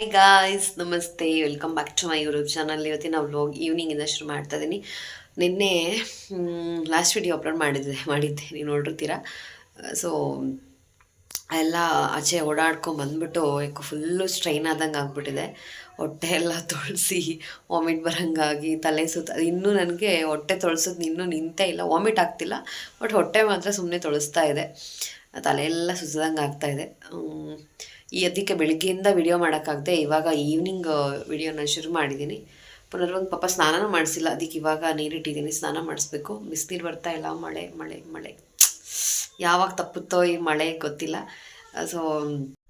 Guys ನಮಸ್ತೆ. Welcome back to my YouTube channel ಇವತ್ತಿನ vlog ಈವ್ನಿಂಗಿಂದ ಶುರು ಮಾಡ್ತಾ ಇದ್ದೀನಿ ನಿನ್ನೆ ಲಾಸ್ಟ್ ವಿಡಿಯೋ ಅಪ್ಲೋಡ್ ಮಾಡಿದ್ದೆ ಮಾಡಿದ್ದೆ ನೀವು ನೋಡಿರ್ತೀರ? ಸೊ ಎಲ್ಲ ಆಚೆ ಓಡಾಡ್ಕೊಂಡು ಬಂದ್ಬಿಟ್ಟು ಯಾಕೆ ಫುಲ್ಲು ಸ್ಟ್ರೈನ್ ಆದಂಗೆ ಆಗಿಬಿಟ್ಟಿದೆ. ಹೊಟ್ಟೆ ಎಲ್ಲ ತೊಳಸಿ ವಾಮಿಟ್ ಬರೋಂಗಾಗಿ, ತಲೆ ಸುತ್ತ, ಇನ್ನೂ ನನಗೆ ಹೊಟ್ಟೆ ತೊಳ್ಸೋದು ಇನ್ನೂ ನಿಂತೇ ಇಲ್ಲ. ವಾಮಿಟ್ ಆಗ್ತಿಲ್ಲ ಬಟ್ ಹೊಟ್ಟೆ ಮಾತ್ರ ಸುಮ್ಮನೆ ತೊಳಸ್ತಾ ಇದೆ. ತಲೆ ಎಲ್ಲ ಸುತ್ತದಂಗೆ ಆಗ್ತಾ ಇದೆ. ಹ್ಮ್. ಈ ಅದಕ್ಕೆ ಬೆಳಗ್ಗೆಯಿಂದ ವಿಡಿಯೋ ಮಾಡೋಕ್ಕಾಗದೆ ಇವಾಗ ಈವ್ನಿಂಗ್ ವಿಡಿಯೋನ ಶುರು ಮಾಡಿದ್ದೀನಿ ಪುನರ್ವಂಗೆ ಪಾಪ ಸ್ನಾನನೂ ಮಾಡಿಸಿಲ್ಲ. ಅದಕ್ಕೆ ಇವಾಗ ನೀರಿಟ್ಟಿದ್ದೀನಿ ಸ್ನಾನ ಮಾಡಿಸ್ಬೇಕು. ಬಿಸಿನೀರು ಬರ್ತಾ ಇಲ್ಲ. ಮಳೆ ಮಳೆ ಮಳೆ. ಯಾವಾಗ ತಪ್ಪುತ್ತೋ ಈ ಮಳೆ ಗೊತ್ತಿಲ್ಲ. ಸೊ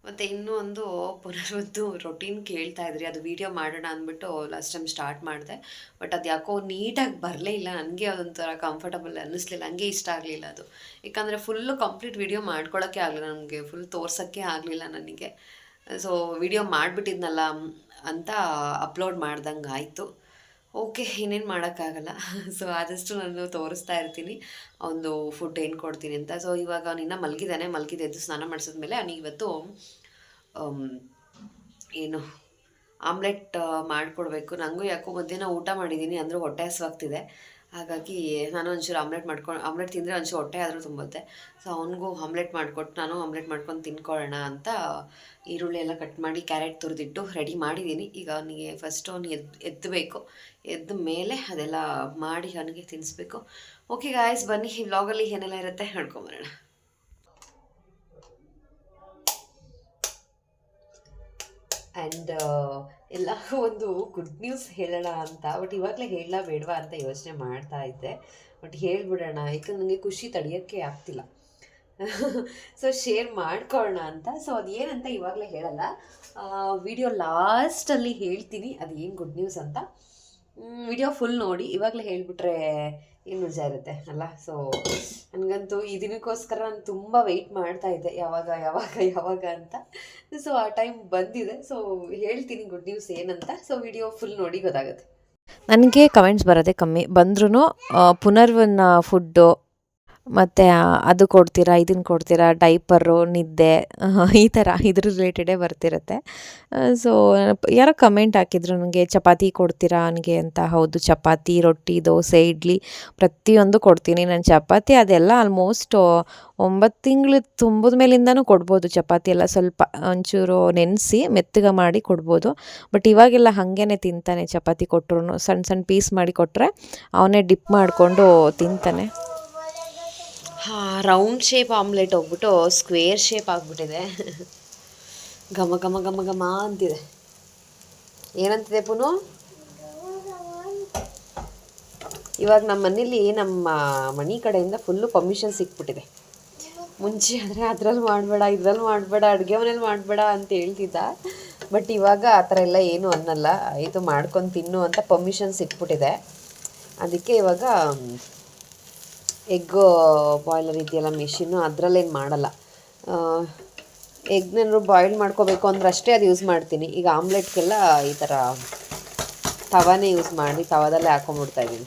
ಮತ್ತು ಇನ್ನೂ ಒಂದು ಪುನರ್ವದ್ದು ರೊಟೀನ್ ಕೇಳ್ತಾ ಇದ್ರಿ. ಅದು ವಿಡಿಯೋ ಮಾಡೋಣ ಅಂದ್ಬಿಟ್ಟು ಲಾಸ್ಟ್ ಟೈಮ್ ಸ್ಟಾರ್ಟ್ ಮಾಡಿದೆ. ಬಟ್ ಅದು ಯಾಕೋ ನೀಟಾಗಿ ಬರಲೇ ಇಲ್ಲ. ನನಗೆ ಅದೊಂಥರ ಕಂಫರ್ಟಬಲ್ ಅನ್ನಿಸ್ಲಿಲ್ಲ. ಹಂಗೆ ಇಷ್ಟ ಆಗಲಿಲ್ಲ ಅದು. ಯಾಕಂದರೆ ಫುಲ್ಲು ಕಂಪ್ಲೀಟ್ ವಿಡಿಯೋ ಮಾಡ್ಕೊಳ್ಳೋಕ್ಕೆ ಆಗಲಿಲ್ಲ. ನನಗೆ ಫುಲ್ ತೋರ್ಸೋಕ್ಕೆ ಆಗಲಿಲ್ಲ ನನಗೆ. ಸೊ ವಿಡಿಯೋ ಮಾಡಿಬಿಟ್ಟಿದ್ನಲ್ಲ ಅಂತ ಅಪ್ಲೋಡ್ ಮಾಡ್ದಂಗೆ ಆಯಿತು ಓಕೆ, ಇನ್ನೇನು ಮಾಡೋಕ್ಕಾಗಲ್ಲ. ಸೊ ಆದಷ್ಟು ನಾನು ತೋರಿಸ್ತಾ ಇರ್ತೀನಿ. ಒಂದು ಫುಡ್ ಏನು ಕೊಡ್ತೀನಿ ಅಂತ. ಸೊ ಇವಾಗ ಅವನಿನ್ನ ಮಲಗಿದ್ದಾನೆ. ಮಲಗಿದ್ದೆದ್ದು ಸ್ನಾನ ಮಾಡಿಸಿದ್ಮೇಲೆ ಅವನಿಗೆ ಇವತ್ತು ಏನು, ಆಮ್ಲೆಟ್ ಮಾಡಿಕೊಡ್ಬೇಕು. ನನಗೂ ಯಾಕೋ ಮಧ್ಯಾಹ್ನ ಊಟ ಮಾಡಿದ್ದೀನಿ ಅಂದರೂ ಹೊಟ್ಟೆ ಹಸುವಾಗ್ತಿದೆ. ಹಾಗಾಗಿ ನಾನು ಒಂಚೂರು ಆಮ್ಲೆಟ್ ಮಾಡ್ಕೊಂಡು ಆಮ್ಲೆಟ್ ತಿಂದರೆ ಒಂಚೂರು ಹೊಟ್ಟೆ ಆದರೂ ತುಂಬುತ್ತೆ. ಸೊ, ಅವನಿಗೂ ಆಮ್ಲೆಟ್ ಮಾಡಿಕೊಟ್ಟು ನಾನು ಆಮ್ಲೆಟ್ ಮಾಡ್ಕೊಂಡು ತಿನ್ಕೊಳ್ಳೋಣ ಅಂತ ಈರುಳ್ಳಿ ಎಲ್ಲ ಕಟ್ ಮಾಡಿ ಕ್ಯಾರೆಟ್ ತುರಿದಿಟ್ಟು ರೆಡಿ ಮಾಡಿದ್ದೀನಿ ಈಗ ಅವನಿಗೆ ಫಸ್ಟ್ ಅವ್ನು ಎದ್ದು ಎದ್ದಬೇಕು ಎದ್ದ ಮೇಲೆ ಅದೆಲ್ಲ ಮಾಡಿ ಅವನಿಗೆ ತಿನ್ನಿಸ್ಬೇಕು ಓಕೆ ಗಾಯ್ಸ್ ಬನ್ನಿ. ಈ ವ್ಲಾಗಲ್ಲಿ ಏನೆಲ್ಲ ಇರುತ್ತೆ ನೋಡ್ಕೊಂಬರೋಣ. ಆ್ಯಂಡ್ ಎಲ್ಲ ಒಂದು ಗುಡ್ ನ್ಯೂಸ್ ಹೇಳೋಣ ಅಂತ ಬಟ್ ಇವಾಗಲೇ ಹೇಳಲ್ಲ ಬೇಡವಾ ಅಂತ ಯೋಚನೆ ಮಾಡ್ತಾ ಇದ್ದೆ. ಬಟ್ ಹೇಳಿಬಿಡೋಣ, ಯಾಕಂದ್ರೆ ನನಗೆ ಖುಷಿ ತಡೆಯೋಕ್ಕೆ ಆಗ್ತಿಲ್ಲ. ಸೊ ಶೇರ್ ಮಾಡ್ಕೊಳ್ಳೋಣ ಅಂತ. ಸೊ ಅದು ಏನಂತ ಇವಾಗಲೇ ಹೇಳಲ್ಲ. ವಿಡಿಯೋ ಲಾಸ್ಟಲ್ಲಿ ಹೇಳ್ತೀನಿ ಅದು ಗುಡ್ ನ್ಯೂಸ್ ಅಂತ. ವಿಡಿಯೋ ಫುಲ್ ನೋಡಿ, ಇವಾಗಲೇ ಹೇಳಿಬಿಟ್ರೆ ಮಜಾ ಇರುತ್ತೆ ಅಲ್ಲ? ಸೊ ನನಗಂತೂ ಈ ದಿನಕ್ಕೋಸ್ಕರ ನಾನು ತುಂಬ ವೆಯ್ಟ್ ಮಾಡ್ತಾ ಇದ್ದೆ, ಯಾವಾಗ ಯಾವಾಗ ಯಾವಾಗ ಅಂತ. ಸೊ ಆ ಟೈಮ್ ಬಂದಿದೆ. ಸೊ ಹೇಳ್ತೀನಿ ಗುಡ್ ನ್ಯೂಸ್ ಏನಂತ. ಸೊ ವಿಡಿಯೋ ಫುಲ್ ನೋಡಿ ಗೊತ್ತಾಗುತ್ತೆ. ನನಗೆ ಕಮೆಂಟ್ಸ್ ಬರೋದೇ ಕಮ್ಮಿ. ಬಂದ್ರೂ ಪುನರ್ವನ್ನ ಫುಡ್ಡು ಮತ್ತು ಅದು ಕೊಡ್ತೀರಾ ಇದನ್ನು ಕೊಡ್ತೀರಾ, ಡೈಪರು, ನಿದ್ದೆ ಈ ಥರ ಇದ್ರ ರಿಲೇಟೆಡೇ ಬರ್ತಿರುತ್ತೆ. ಸೊ, ಯಾರೋ ಕಮೆಂಟ್ ಹಾಕಿದ್ರು ನನಗೆ, ಚಪಾತಿ ಕೊಡ್ತೀರಾ ನನಗೆ? ಅಂತ. ಹೌದು, ಚಪಾತಿ, ರೊಟ್ಟಿ, ದೋಸೆ, ಇಡ್ಲಿ, ಪ್ರತಿಯೊಂದು ಕೊಡ್ತೀನಿ ನಾನು ಚಪಾತಿ. ಅದೆಲ್ಲ ಆಲ್ಮೋಸ್ಟ್ ಒಂಬತ್ತು ತಿಂಗಳು ತುಂಬಿದ ಮೇಲಿಂದನೂ ಕೊಡ್ಬೋದು ಚಪಾತಿ ಎಲ್ಲ. ಸ್ವಲ್ಪ ಒಂಚೂರು ನೆನೆಸಿ, ಮೆತ್ತಗೆ ಮಾಡಿ ಕೊಡ್ಬೋದು. ಬಟ್ ಇವಾಗೆಲ್ಲ ಹಾಗೇನೆ ತಿಂತಾನೆ ಚಪಾತಿ ಕೊಟ್ಟರು ಸಣ್ಣ ಸಣ್ಣ ಪೀಸ್ ಮಾಡಿ ಕೊಟ್ಟರೆ ಅವನೇ ಡಿಪ್ ಮಾಡಿಕೊಂಡು ತಿಂತಾನೆ. ರೌಂಡ್ ಶೇಪ್ ಆಮ್ಲೆಟ್ ಹೋಗ್ಬಿಟ್ಟು ಸ್ಕ್ವೇರ್ ಶೇಪ್ ಆಗಿಬಿಟ್ಟಿದೆ. ಘಮ ಘಮ ಘಮ ಘಮ ಅಂತಿದೆ. ಏನಂತಿದೆ ಪುನು? ಇವಾಗ ನಮ್ಮ ಮನೇಲಿ ನಮ್ಮ ಮನೆ ಕಡೆಯಿಂದ ಫುಲ್ಲು ಪರ್ಮಿಷನ್ ಸಿಕ್ಬಿಟ್ಟಿದೆ. ಮುಂಚೆ ಆದರೆ ಅದ್ರಲ್ಲಿ ಮಾಡಬೇಡ, ಇದ್ರಲ್ಲಿ ಮಾಡಬೇಡ, ಅಡುಗೆ ಮನೇಲಿ ಮಾಡಬೇಡ ಅಂತ ಹೇಳ್ತಿದ್ದ. ಬಟ್ ಇವಾಗ ಆ ಥರ ಎಲ್ಲ ಏನು ಅನ್ನಲ್ಲ. ಇದು ಮಾಡ್ಕೊಂಡು ತಿನ್ನು ಅಂತ ಪರ್ಮಿಷನ್ ಸಿಕ್ಬಿಟ್ಟಿದೆ. ಅದಕ್ಕೆ ಇವಾಗ ಎಗ್ ಬಾಯ್ಲರ್ ಇದೆಯಲ್ಲ ಮೆಷಿನ್ನು ಅದರಲ್ಲೇನು ಮಾಡಲ್ಲ. ಎಗ್ನೇನಾದ್ರು ಬಾಯ್ಲ್ ಮಾಡ್ಕೋಬೇಕು ಅಂದ್ರೆ ಅಷ್ಟೇ ಅದು ಯೂಸ್ ಮಾಡ್ತೀನಿ. ಈಗ ಆಮ್ಲೆಟ್ಗೆಲ್ಲ ಈ ಥರ ತವಾನೇ ಯೂಸ್ ಮಾಡಿ, ತವಾದಲ್ಲೇ ಹಾಕೊಂಡ್ಬಿಡ್ತಾ ಇದ್ದೀನಿ.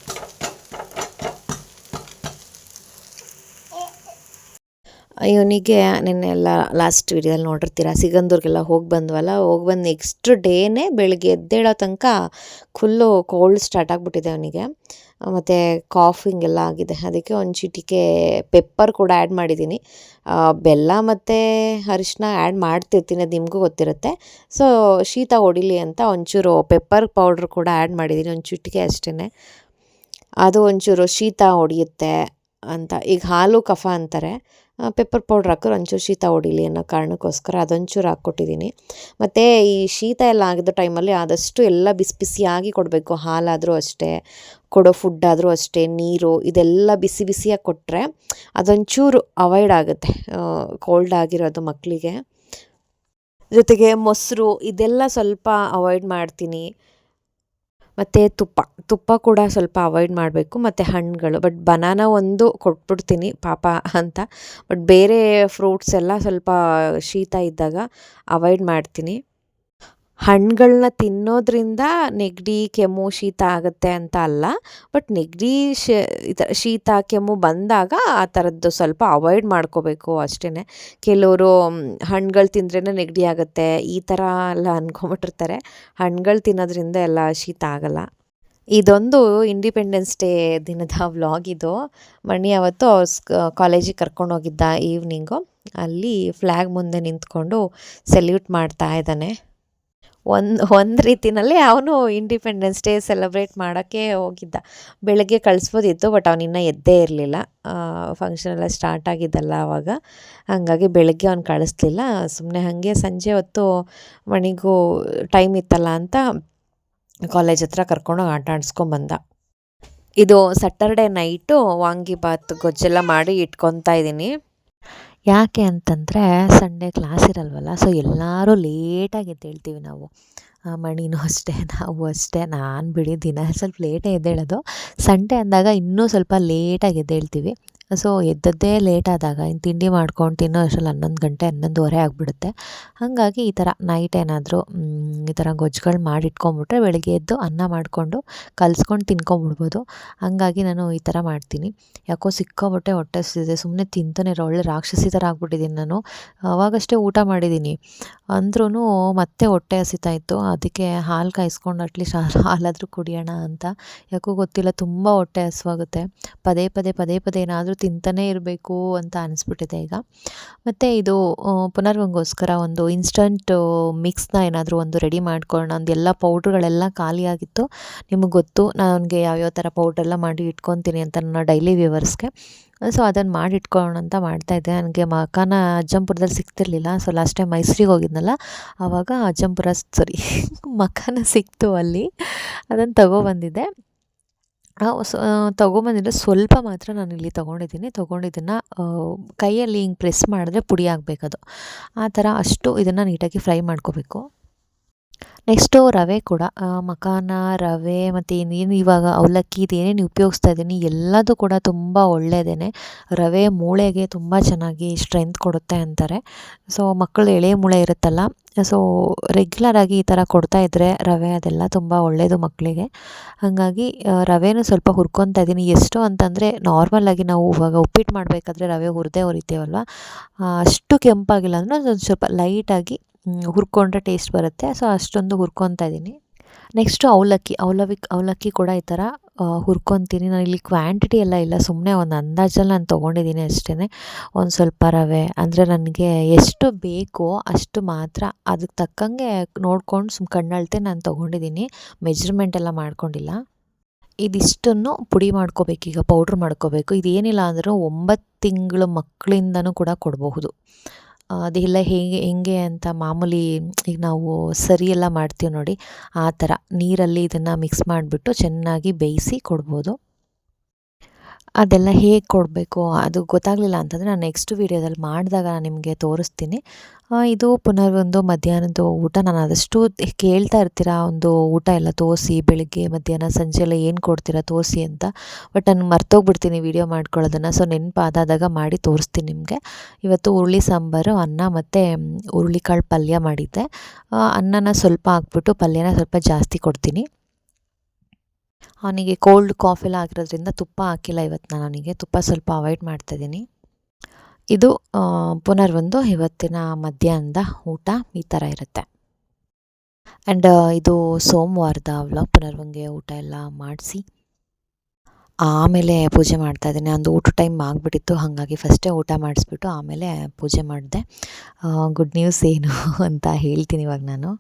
ಇವನಿಗೆ ನಿನ್ನೆ ಎಲ್ಲ ಲಾಸ್ಟ್ ವೀಡಿಯೋದಲ್ಲಿ ನೋಡಿರ್ತೀರ, ಸಿಗಂದೂರಿಗೆಲ್ಲ ಹೋಗಿ ಬಂದ್ವಲ್ಲ, ಹೋಗಿ ಬಂದು ನೆಕ್ಸ್ಟ್ ಡೇನೇ ಬೆಳಗ್ಗೆ ಎದ್ದೇಳೋ ತನಕ ಫುಲ್ಲು ಕೋಲ್ಡ್ ಸ್ಟಾರ್ಟ್ ಆಗಿಬಿಟ್ಟಿದೆ ಅವನಿಗೆ. ಮತ್ತು ಕಾಫಿಂಗ್ ಎಲ್ಲ ಆಗಿದೆ. ಅದಕ್ಕೆ ಒಂದು ಚಿಟಿಕೆ ಪೆಪ್ಪರ್ ಕೂಡ ಆ್ಯಡ್ ಮಾಡಿದ್ದೀನಿ ಬೆಲ್ಲ ಮತ್ತು ಅರಿಶಿನ ಆ್ಯಡ್ ಮಾಡ್ತಿರ್ತೀನಿ, ಅದು ನಿಮಗೂ ಗೊತ್ತಿರುತ್ತೆ. ಸೊ ಶೀತ ಹೊಡಿಲಿ ಅಂತ ಒಂಚೂರು ಪೆಪ್ಪರ್ ಪೌಡ್ರ್ ಕೂಡ ಆ್ಯಡ್ ಮಾಡಿದ್ದೀನಿ ಒಂದು ಚಿಟಿಕೆ ಅಷ್ಟೇ ಅದು ಒಂಚೂರು ಶೀತ ಹೊಡಿಯುತ್ತೆ ಅಂತ. ಈಗ ಹಾಲು ಕಫ ಅಂತಾರೆ. ಪೆಪ್ಪರ್ ಪೌಡ್ರ್ ಹಾಕಿದ್ರೆ ಒಂಚೂರು ಶೀತ ಹೊಡಿಲಿ ಅನ್ನೋ ಕಾರಣಕ್ಕೋಸ್ಕರ ಅದೊಂಚೂರು ಹಾಕ್ಕೊಟ್ಟಿದ್ದೀನಿ. ಮತ್ತು ಈ ಶೀತ ಎಲ್ಲ ಆಗಿದ್ದ ಟೈಮಲ್ಲಿ ಆದಷ್ಟು ಎಲ್ಲ ಬಿಸಿ ಬಿಸಿಯಾಗಿ ಕೊಡಬೇಕು. ಹಾಲಾದರೂ ಅಷ್ಟೇ, ಕೊಡೋ ಫುಡ್ ಆದರೂ ಅಷ್ಟೇ, ನೀರು ಇದೆಲ್ಲ ಬಿಸಿ ಬಿಸಿಯಾಗಿ ಕೊಟ್ಟರೆ ಅದೊಂಚೂರು ಅವಾಯ್ಡ್ ಆಗುತ್ತೆ. ಕೋಲ್ಡ್ ಆಗಿರೋದು ಮಕ್ಕಳಿಗೆ ಜೊತೆಗೆ ಮೊಸರು ಇದೆಲ್ಲ ಸ್ವಲ್ಪ ಅವಾಯ್ಡ್ ಮಾಡ್ತೀನಿ. ಮತ್ತು ತುಪ್ಪ ತುಪ್ಪ ಕೂಡ ಸ್ವಲ್ಪ ಅವಾಯ್ಡ್ ಮಾಡಬೇಕು. ಮತ್ತು ಹಣ್ಣುಗಳು ಬಟ್ ಬನಾನ ಒಂದು ಕೊಟ್ಬಿಡ್ತೀನಿ ಪಾಪ ಅಂತ. ಬಟ್ ಬೇರೆ ಫ್ರೂಟ್ಸ್ ಎಲ್ಲ ಸ್ವಲ್ಪ ಶೀತ ಇದ್ದಾಗ ಅವಾಯ್ಡ್ ಮಾಡ್ತೀನಿ. ಹಣ್ಣುಗಳ್ನ ತಿನ್ನೋದ್ರಿಂದ ನೆಗಡಿ, ಕೆಮ್ಮು ಶೀತ ಆಗುತ್ತೆ ಅಂತ ಅಲ್ಲ. ಬಟ್ ನೆಗಡಿ ಶೀತ, ಕೆಮ್ಮು ಬಂದಾಗ ಆ ಥರದ್ದು ಸ್ವಲ್ಪ ಅವಾಯ್ಡ್ ಮಾಡ್ಕೋಬೇಕು ಅಷ್ಟೇ ಕೆಲವರು ಹಣ್ಣುಗಳು ತಿಂದ್ರೇ ನೆಗಡಿ ಆಗುತ್ತೆ. ಈ ಥರ ಎಲ್ಲ ಅಂದ್ಕೊಂಬಿಟ್ಟಿರ್ತಾರೆ ಹಣ್ಣುಗಳು ತಿನ್ನೋದ್ರಿಂದ ಎಲ್ಲ ಶೀತ ಆಗಲ್ಲ. ಇದೊಂದು ಇಂಡಿಪೆಂಡೆನ್ಸ್ ಡೇ ದಿನದ ವ್ಲಾಗ್ ಇದು. ಮಣಿ ಅವತ್ತು ಅವ್ರ ಕಾಲೇಜಿಗೆ ಕರ್ಕೊಂಡು ಹೋಗಿದ್ದ ಈವ್ನಿಂಗು ಅಲ್ಲಿ ಫ್ಲ್ಯಾಗ್ ಮುಂದೆ ನಿಂತ್ಕೊಂಡು ಸೆಲ್ಯೂಟ್ ಮಾಡ್ತಾ ಇದ್ದಾನೆ. ಒಂದು ಒಂದು ರೀತಿಯಲ್ಲಿ ಅವನು ಇಂಡಿಪೆಂಡೆನ್ಸ್ ಡೇ ಸೆಲೆಬ್ರೇಟ್ ಮಾಡೋಕ್ಕೆ ಹೋಗಿದ್ದ. ಬೆಳಗ್ಗೆ ಕಳಿಸ್ಬೋದಿತ್ತು ಬಟ್ ಅವನಿನ್ನೂ ಎದ್ದೇ ಇರಲಿಲ್ಲ. ಫಂಕ್ಷನ್ ಎಲ್ಲ ಸ್ಟಾರ್ಟ್ ಆಗಿದ್ದಲ್ಲ ಆವಾಗ ಹಾಗಾಗಿ ಬೆಳಗ್ಗೆ ಅವ್ನು ಕಳಿಸ್ಲಿಲ್ಲ. ಸುಮ್ಮನೆ ಹಾಗೆ ಸಂಜೆ ಹೊತ್ತು ಮಣಿಗೂ ಟೈಮ್ ಇತ್ತಲ್ಲ ಅಂತ ಕಾಲೇಜ್ ಹತ್ರ ಕರ್ಕೊಂಡು ಆಟ ಆಡಿಸ್ಕೊಂಬಂದ ಇದು ಸಟರ್ಡೆ ನೈಟು ವಾಂಗಿಬಾತ್ ಗೊಜ್ಜೆಲ್ಲ ಮಾಡಿ ಇಟ್ಕೊತಾ ಇದ್ದೀನಿ ಯಾಕೆ ಅಂತಂದರೆ ಸಂಡೇ ಕ್ಲಾಸ್ ಇರಲ್ವಲ್ಲ ಸೊ ಎಲ್ಲರೂ ಲೇಟಾಗಿ ಎದ್ದೇಳ್ತೀವಿ ನಾವು. ಮಣಿನೂ ಅಷ್ಟೇ, ನಾವು ಅಷ್ಟೇ, ನಾನು ಬಿಡಿ ದಿನ ಸ್ವಲ್ಪ ಲೇಟೇ ಎದ್ದೇಳೋದು. ಸಂಡೇ ಅಂದಾಗ ಇನ್ನೂ ಸ್ವಲ್ಪ ಲೇಟಾಗಿ ಎದ್ದೇಳ್ತೀವಿ. ಸೊ ಎದ್ದದ್ದೇ ಲೇಟ್ ಆದಾಗ ಇನ್ನು ತಿಂಡಿ ಮಾಡ್ಕೊಂಡು ತಿನ್ನೋ ಅಷ್ಟರಲ್ಲಿ ಹನ್ನೊಂದು ಗಂಟೆ, ಹನ್ನೊಂದುವರೆ ಆಗಿಬಿಡುತ್ತೆ. ಹಾಗಾಗಿ ಈ ಥರ ನೈಟ್ ಏನಾದರೂ ಈ ಥರ ಗೊಜ್ಜುಗಳು ಮಾಡಿಟ್ಕೊಂಬಿಟ್ರೆ ಬೆಳಗ್ಗೆ ಎದ್ದು ಅನ್ನ ಮಾಡಿಕೊಂಡು ಕಲ್ಸ್ಕೊಂಡು ತಿನ್ಕೊಂಬಿಡ್ಬೋದು. ಹಾಗಾಗಿ ನಾನು ಈ ಥರ ಮಾಡ್ತೀನಿ. ಯಾಕೋ ಸಿಕ್ಕಾಬಟ್ಟೆ ಹೊಟ್ಟೆ ಹಸಿದಿದೆ ಸುಮ್ಮನೆ ತಿಂತಾನೆ ಇರೋ ಒಳ್ಳೆ ರಾಕ್ಷಸಿ ಥರ ಆಗ್ಬಿಟ್ಟಿದ್ದೀನಿ ನಾನು. ಅವಾಗಷ್ಟೇ ಊಟ ಮಾಡಿದ್ದೀನಿ. ಅಂದ್ರೂ ಮತ್ತೆ ಹೊಟ್ಟೆ ಹಸಿತಾ ಇತ್ತು. ಅದಕ್ಕೆ ಹಾಲು ಕಾಯಿಸ್ಕೊಂಡು ಅಟ್ಲೀಸ್ಟ್ ಹಾಲು ಹಾಲಾದರೂ ಕುಡಿಯೋಣ ಅಂತ. ಯಾಕೋ ಗೊತ್ತಿಲ್ಲ, ತುಂಬ ಹೊಟ್ಟೆ ಹಸುವಾಗುತ್ತೆ. ಪದೇ ಪದೇ ಪದೇ ಪದೇ ಏನಾದರೂ ತಿಂತಾನೇ ಇರಬೇಕು ಅಂತ ಅನಿಸ್ಬಿಟ್ಟಿದೆ ಈಗ. ಮತ್ತು ಇದು ಪುನರ್ವಂಗೋಸ್ಕರ ಒಂದು ಇನ್ಸ್ಟಂಟ್ ಮಿಕ್ಸ್ನ ಏನಾದರೂ ಒಂದು ರೆಡಿ ಮಾಡ್ಕೊಳ್ಳೋಣ ಒಂದು ಎಲ್ಲ ಪೌಡ್ರ್ಗಳೆಲ್ಲ ಖಾಲಿಯಾಗಿತ್ತು ನಿಮಗೆ ಗೊತ್ತು ನನಗೆ ಯಾವ್ಯಾವ ಥರ ಪೌಡ್ರೆಲ್ಲ ಮಾಡಿ ಇಟ್ಕೊತೀನಿ ಅಂತ ನನ್ನ ಡೈಲಿ ವ್ಯೂವರ್ಸ್ಗೆ ಸೊ ಅದನ್ನು ಮಾಡಿ ಇಟ್ಕೊಳ್ಳೋಣ ಅಂತ ಮಾಡ್ತಾಯಿದ್ದೆ ನನಗೆ ಮಕಾನ ಅಜ್ಜಂಪುರದಲ್ಲಿ ಸಿಗ್ತಿರ್ಲಿಲ್ಲ. ಸೊ ಲಾಸ್ಟ್ ಟೈಮ್ ಮೈಸೂರಿಗೆ ಹೋಗಿದ್ನಲ್ಲ ಆವಾಗ ಅಜ್ಜಂಪುರ ಸಾರಿ ಮಕಾನ ಸಿಕ್ತು ಅಲ್ಲಿ. ಅದನ್ನು ತಗೊಬಂದಿದ್ದೆ ತಗೊಂಬಂದಿದ್ರೆ ಸ್ವಲ್ಪ ಮಾತ್ರ ನಾನು ಇಲ್ಲಿ ತೊಗೊಂಡಿದ್ದೀನಿ. ತೊಗೊಂಡಿದ್ದನ್ನು ಕೈಯಲ್ಲಿ ಹಿಂಗೆ ಪ್ರೆಸ್ ಮಾಡಿದ್ರೆ ಪುಡಿ ಆಗಬೇಕದು. ಆ ಥರ ಅಷ್ಟು ಇದನ್ನು ನೀಟಾಗಿ ಫ್ರೈ ಮಾಡ್ಕೋಬೇಕು. ನೆಕ್ಸ್ಟು ರವೆ ಕೂಡ ಮಖಾನ, ರವೆ ಮತ್ತು ಇನ್ನೇನು ಇವಾಗ ಅವಲಕ್ಕಿ ಇದೇನೇನು ಉಪಯೋಗಿಸ್ತಾ ಇದ್ದೀನಿ, ಎಲ್ಲದೂ ಕೂಡ ತುಂಬ ಒಳ್ಳೆಯದೇ ರವೆ ಮೂಳೆಗೆ ತುಂಬ ಚೆನ್ನಾಗಿ ಸ್ಟ್ರೆಂತ್ ಕೊಡುತ್ತೆ ಅಂತಾರೆ. ಸೊ ಮಕ್ಕಳು ಎಳೆ ಮೂಳೆ ಇರುತ್ತಲ್ಲ ಸೊ ರೆಗ್ಯುಲರಾಗಿ ಈ ಥರ ಕೊಡ್ತಾ ಇದ್ದರೆ ರವೆ ಅದೆಲ್ಲ ತುಂಬ ಒಳ್ಳೆಯದು ಮಕ್ಕಳಿಗೆ. ಹಾಗಾಗಿ ರವೆನೂ ಸ್ವಲ್ಪ ಹುರ್ಕೊತಾ ಇದ್ದೀನಿ. ಎಷ್ಟು ಅಂತಂದರೆ ನಾರ್ಮಲಾಗಿ ನಾವು ಇವಾಗ ಉಪ್ಪಿಟ್ಟು ಮಾಡಬೇಕಾದ್ರೆ ರವೆ ಹುರಿದೇ ಹುರಿತೀವಲ್ವ ಅಷ್ಟು ಕೆಂಪಾಗಿಲ್ಲ ಅಂದರೆ ಅದೊಂದು ಸ್ವಲ್ಪ ಲೈಟಾಗಿ ಹುರ್ಕೊಂಡ್ರೆ ಟೇಸ್ಟ್ ಬರುತ್ತೆ. ಸೊ ಅಷ್ಟೊಂದು ಹುರ್ಕೊತಾ ಇದ್ದೀನಿ ನೆಕ್ಸ್ಟು ಅವಲಕ್ಕಿ ಅವಲಕ್ಕಿ ಅವಲಕ್ಕಿ ಕೂಡ ಈ ಥರ ಹುರ್ಕೊತೀನಿ. ನಾನು ಇಲ್ಲಿ ಕ್ವಾಂಟಿಟಿ ಎಲ್ಲ ಇಲ್ಲ. ಸುಮ್ಮನೆ ಒಂದು ಅಂದಾಜಲ್ಲಿ ನಾನು ತೊಗೊಂಡಿದ್ದೀನಿ ಅಷ್ಟೇ ಒಂದು ಸ್ವಲ್ಪ ರವೆ, ಅಂದರೆ ನನಗೆ ಎಷ್ಟು ಬೇಕೋ ಅಷ್ಟು ಮಾತ್ರ ಅದಕ್ಕೆ ತಕ್ಕಂಗೆ ನೋಡ್ಕೊಂಡು ಸುಮ್ಮ ಕಣ್ಣಳ್ತೆ ನಾನು ತೊಗೊಂಡಿದ್ದೀನಿ ಮೆಜರ್ಮೆಂಟ್ ಎಲ್ಲ ಮಾಡ್ಕೊಂಡಿಲ್ಲ. ಇದಿಷ್ಟನ್ನು ಪುಡಿ ಮಾಡ್ಕೋಬೇಕೀಗ ಪೌಡ್ರ್ ಮಾಡ್ಕೋಬೇಕು. ಇದೇನಿಲ್ಲ ಅಂದರೂ ಒಂಬತ್ತು ತಿಂಗಳು ಮಕ್ಕಳಿಂದನೂ ಕೂಡ ಕೊಡಬಹುದು. ಅದೆಲ್ಲ ಹೇಗೆ, ಹೆಂಗೆ ಅಂತ ಮಾಮೂಲಿ ಈಗ ನಾವು ಸರಿ ಎಲ್ಲ ಮಾಡ್ತೀವಿ ನೋಡಿ, ಆ ಥರ ನೀರಲ್ಲಿ ಇದನ್ನು ಮಿಕ್ಸ್ ಮಾಡಿಬಿಟ್ಟು ಚೆನ್ನಾಗಿ ಬೇಯಿಸಿ ಕೊಡ್ಬೋದು. ಅದೆಲ್ಲ ಹೇಗೆ ಕೊಡಬೇಕು? ಅದು ಗೊತ್ತಾಗಲಿಲ್ಲ ಅಂತಂದರೆ ನಾನು ನೆಕ್ಸ್ಟ್ ವೀಡಿಯೋದಲ್ಲಿ ಮಾಡಿದಾಗ ನಾನು ನಿಮಗೆ ತೋರಿಸ್ತೀನಿ. ಇದು ಪುನರ್ ಒಂದು ಮಧ್ಯಾಹ್ನದ ಊಟ. ನಾನು ಅದಷ್ಟು ಕೇಳ್ತಾ ಇರ್ತೀರ? ಒಂದು ಊಟ ಎಲ್ಲ ತೋರಿಸಿ, ಬೆಳಿಗ್ಗೆ, ಮಧ್ಯಾಹ್ನ, ಸಂಜೆ ಎಲ್ಲ ಏನು ಕೊಡ್ತೀರಾ ತೋರಿಸಿ ಅಂತ. ಬಟ್ ನಾನು ಮರ್ತೋಗ್ಬಿಡ್ತೀನಿ ವೀಡಿಯೋ ಮಾಡ್ಕೊಳ್ಳೋದನ್ನು. ಸೊ ನೆನಪಾದಾಗ ಮಾಡಿ ತೋರಿಸ್ತೀನಿ ನಿಮಗೆ. ಇವತ್ತು ಹುರುಳಿ ಸಾಂಬಾರು, ಅನ್ನ ಮತ್ತು ಹುರುಳಿಕಾಳು ಪಲ್ಯ ಮಾಡಿದ್ದೆ. ಅನ್ನನ ಸ್ವಲ್ಪ ಹಾಕ್ಬಿಟ್ಟು ಪಲ್ಯನ ಸ್ವಲ್ಪ ಜಾಸ್ತಿ ಕೊಡ್ತೀನಿ. ಅವನಿಗೆ ಕೋಲ್ಡ್ ಕಾಫಿ ಎಲ್ಲ ಆಗಿರೋದ್ರಿಂದ ತುಪ್ಪ ಹಾಕಿಲ್ಲ ಇವತ್ತು ನಾನು ಅವನಿಗೆ. ತುಪ್ಪ ಸ್ವಲ್ಪ ಅವಾಯ್ಡ್ ಮಾಡ್ತಾಯಿದ್ದೀನಿ ಇದು ಪುನರ್ ಒಂದು ಇವತ್ತಿನ ಮಧ್ಯಾಹ್ನದ ಊಟ ಈ ಥರ ಇರುತ್ತೆ. ಆ್ಯಂಡ್ ಇದು ಸೋಮವಾರದ ವ್ಲಾಗ್ ಪುನರ್ವಂಗೆ ಊಟ ಎಲ್ಲ ಮಾಡಿಸಿ, ಆಮೇಲೆ ಪೂಜೆ ಮಾಡ್ತಾ ಇದ್ದೀನಿ ಒಂದು ಊಟ ಟೈಮ್ ಆಗಿಬಿಟ್ಟಿತ್ತು, ಹಾಗಾಗಿ ಫಸ್ಟೇ ಊಟ ಮಾಡಿಸ್ಬಿಟ್ಟು ಆಮೇಲೆ ಪೂಜೆ ಮಾಡಿದೆ. ಗುಡ್ ನ್ಯೂಸ್ ಏನು ಅಂತ ಹೇಳ್ತೀನಿ ಇವಾಗ ನಾನು.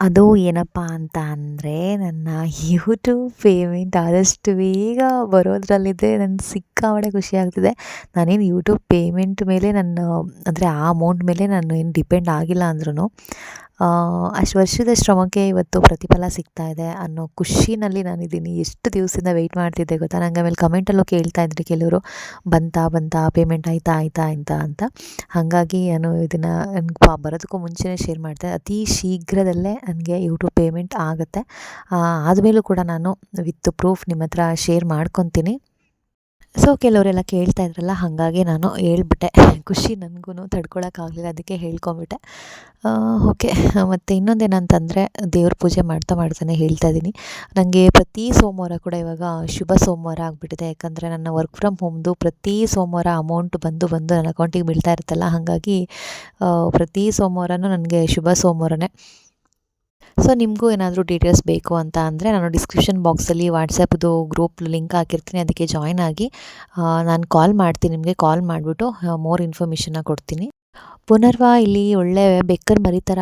ಅದು ಏನಪ್ಪ ಅಂತ ಅಂದರೆ ನನ್ನ ಯೂಟ್ಯೂಬ್ ಪೇಮೆಂಟ್ ಆದಷ್ಟು ಬೇಗ ಬರೋದ್ರಲ್ಲಿದೆ ನನಗೆ ಸಿಕ್ಕಾಪಟ್ಟೆ ಖುಷಿ ಆಗ್ತಿದೆ. ನಾನೇನು ಯೂಟ್ಯೂಬ್ ಪೇಮೆಂಟ್ ಮೇಲೆ ನನ್ನ, ಅಂದರೆ ಆ ಅಮೌಂಟ್ ಮೇಲೆ ನಾನು ಏನು ಡಿಪೆಂಡ್ ಆಗಿಲ್ಲ ಅಂದ್ರೂ ಅಷ್ಟು ವರ್ಷದ ಶ್ರಮಕ್ಕೆ ಇವತ್ತು ಪ್ರತಿಫಲ ಸಿಗ್ತಾ ಇದೆ ಅನ್ನೋ ಖುಷಿನಲ್ಲಿ ನಾನಿದ್ದೀನಿ. ಎಷ್ಟು ದಿವಸದಿಂದ ವೆಯ್ಟ್ ಮಾಡ್ತಿದ್ದೆ ಗೊತ್ತಾ? ನಂಗೆ ಆಮೇಲೆ ಕಮೆಂಟಲ್ಲೂ ಕೇಳ್ತಾ ಇದ್ರಿ ಕೆಲವರು. ಬಂತಾ ಬಂತಾ ಪೇಮೆಂಟ್ ಆಯಿತಾ ಆಯಿತಾ ಅಂತ ಅಂತ. ಹಾಗಾಗಿ ನಾನು ಇದನ್ನು ನನಗೆ ಬರೋದಕ್ಕೂ ಮುಂಚೆನೇ ಶೇರ್ ಮಾಡ್ತೆ ಅತಿ ಶೀಘ್ರದಲ್ಲೇ ನನಗೆ ಯೂಟ್ಯೂಬ್ ಪೇಮೆಂಟ್ ಆಗುತ್ತೆ. ಆದಮೇಲೂ ಕೂಡ ನಾನು ವಿತ್ ಪ್ರೂಫ್ ನಿಮ್ಮ ಹತ್ರ ಶೇರ್ ಮಾಡ್ಕೊತೀನಿ. ಸೊ ಕೆಲವರೆಲ್ಲ ಕೇಳ್ತಾ ಇದ್ರಲ್ಲ, ಹಾಗಾಗಿ ನಾನು ಹೇಳ್ಬಿಟ್ಟೆ. ಖುಷಿ ನನಗೂ ತಡ್ಕೊಳಕ್ಕಾಗಲಿಲ್ಲ ಅದಕ್ಕೆ ಹೇಳ್ಕೊಂಬಿಟ್ಟೆ. ಓಕೆ. ಮತ್ತು ಇನ್ನೊಂದೇನಂತಂದರೆ, ದೇವ್ರ ಪೂಜೆ ಮಾಡ್ತಾ ಮಾಡ್ತಾನೆ ಹೇಳ್ತಾ ಇದ್ದೀನಿ ನನಗೆ ಪ್ರತಿ ಸೋಮವಾರ ಕೂಡ ಇವಾಗ ಶುಭ ಸೋಮವಾರ ಆಗಿಬಿಟ್ಟಿದೆ. ಯಾಕಂದರೆ ನನ್ನ ವರ್ಕ್ ಫ್ರಮ್ ಹೋಮ್ದು ಪ್ರತಿ ಸೋಮವಾರ ಅಮೌಂಟ್ ಬಂದು ಬಂದು ನನ್ನ ಅಕೌಂಟಿಗೆ ಬೀಳ್ತಾ ಇರುತ್ತಲ್ಲ, ಹಾಗಾಗಿ ಪ್ರತಿ ಸೋಮವಾರನೂ ನನಗೆ ಶುಭ ಸೋಮವಾರನೇ. ಸೊ ನಿಮಗೂ ಏನಾದರೂ ಡೀಟೇಲ್ಸ್ ಬೇಕು ಅಂತ ಅಂದರೆ ನಾನು ಡಿಸ್ಕ್ರಿಪ್ಷನ್ ಬಾಕ್ಸಲ್ಲಿ ವಾಟ್ಸಪ್ದು ಗ್ರೂಪ್ ಲಿಂಕ್ ಹಾಕಿರ್ತೀನಿ. ಅದಕ್ಕೆ ಜಾಯ್ನ್ ಆಗಿ ನಾನು ಕಾಲ್ ಮಾಡ್ತೀನಿ. ನಿಮಗೆ ಕಾಲ್ ಮಾಡಿಬಿಟ್ಟು ಮೋರ್ ಇನ್ಫಾರ್ಮೇಷನ್ನ ಕೊಡ್ತೀನಿ. ಪುನರ್ವ ಇಲ್ಲಿ ಒಳ್ಳೆ ಬೆಕ್ಕರ್ ಮರಿ ಥರ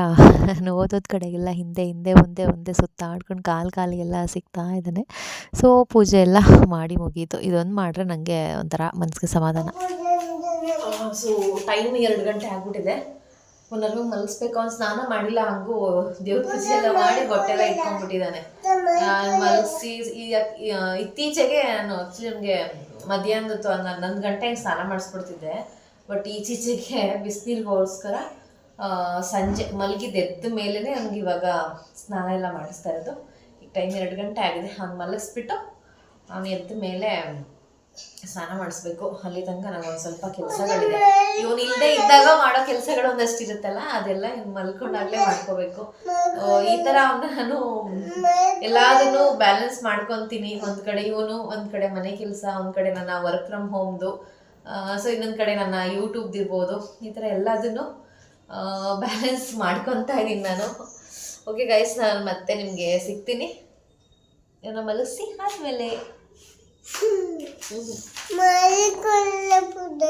ಓದೋದ ಕಡೆಗೆಲ್ಲ ಹಿಂದೆ ಹಿಂದೆ, ಮುಂದೆ ಮುಂದೆ ಸುತ್ತಾಡ್ಕೊಂಡು ಕಾಲು ಕಾಲಿಗೆಲ್ಲ ಸಿಗ್ತಾ ಇದ್ದಾನೆ. ಸೊ ಪೂಜೆ ಎಲ್ಲ ಮಾಡಿ ಮುಗೀತು. ಇದೊಂದು ಮಾಡಿದ್ರೆ ನನಗೆ ಒಂಥರ ಮನಸ್ಸಿಗೆ ಸಮಾಧಾನ. ಸೊ ಟೈಮ್ ಎರಡು ಗಂಟೆ ಆಗ್ಬಿಟ್ಟಿದೆ. ಪುನರ್ವ ಮಲಗಿಸ್ಬೇಕು ಅವ್ನು ಸ್ನಾನ ಮಾಡಿಲ್ಲ ಹಂಗೂ ದೇವ್ರ ಪೂಜೆ ಎಲ್ಲ ಮಾಡಿ ಬಟ್ಟೆಲ್ಲ ಇಟ್ಕೊಂಡ್ಬಿಟ್ಟಿದ್ದಾನೆ. ಮಲಗಿಸಿ ಇತ್ತೀಚೆಗೆ ನಾನು ಆಕ್ಚುಲಿ ನನಗೆ ಮಧ್ಯಾಹ್ನದ ಹನ್ನೊಂದು ಗಂಟೆಗೆ ಸ್ನಾನ ಮಾಡಿಸ್ಬಿಡ್ತಿದ್ದೆ. ಬಟ್ ಈಚೀಚೆಗೆ ಬಿಸಿನೀರಿಗೋಸ್ಕರ ಸಂಜೆ ಮಲಗಿದ್ದು ಎದ್ದ ಮೇಲೇ ಹಂಗೆ ಇವಾಗ ಸ್ನಾನ ಎಲ್ಲ ಮಾಡಿಸ್ತಾ ಇರೋದು. ಈಗ ಟೈಮ್ ಎರಡು ಗಂಟೆ ಆಗಿದೆ ಹಂಗೆ ಮಲಗಿಸ್ಬಿಟ್ಟು ಅವನು ಎದ್ದ ಮೇಲೆ ಸ್ನಾನ ಮಾಡಿಸ್ಬೇಕು. ಅಲ್ಲಿ ತನಕ ಒಂದು ಸ್ವಲ್ಪ ಕೆಲಸಗಳಿದೆ. ಇವನು ಇಲ್ಲದೆ ಇದ್ದಾಗ ಮಾಡೋ ಕೆಲಸಗಳು ಒಂದಷ್ಟು ಇರುತ್ತಲ್ಲ ಅದೆಲ್ಲ ಇವ್ನು ಮಲ್ಕೊಂಡಾಗಲೇ ಮಾಡ್ಕೋಬೇಕು. ಈ ಥರ ಅವನ್ನ ನಾನು ಎಲ್ಲದನ್ನು ಬ್ಯಾಲೆನ್ಸ್ ಮಾಡ್ಕೊತೀನಿ. ಒಂದು ಕಡೆ ಇವನು ಒಂದು ಕಡೆ ಮನೆ ಕೆಲಸ ಒಂದು ಕಡೆ ನನ್ನ ವರ್ಕ್ ಫ್ರಮ್ ಹೋಮ್ದು ಸೊ ಇನ್ನೊಂದು ಕಡೆ ನನ್ನ ಯೂಟ್ಯೂಬ್ದಿರ್ಬೋದು ಈ ಥರ ಎಲ್ಲದನ್ನು ಬ್ಯಾಲೆನ್ಸ್ ಮಾಡ್ಕೊತಾ ಇದ್ದೀನಿ ನಾನು. ಓಕೆ ಗೈಸ್ ನಾನು ಮತ್ತೆ ನಿಮಗೆ ಸಿಗ್ತೀನಿ. ಏನೋ ಮಲಗಿಸಿ? ಆದಮೇಲೆ. മഴ കൊല്ലപ്പെടുക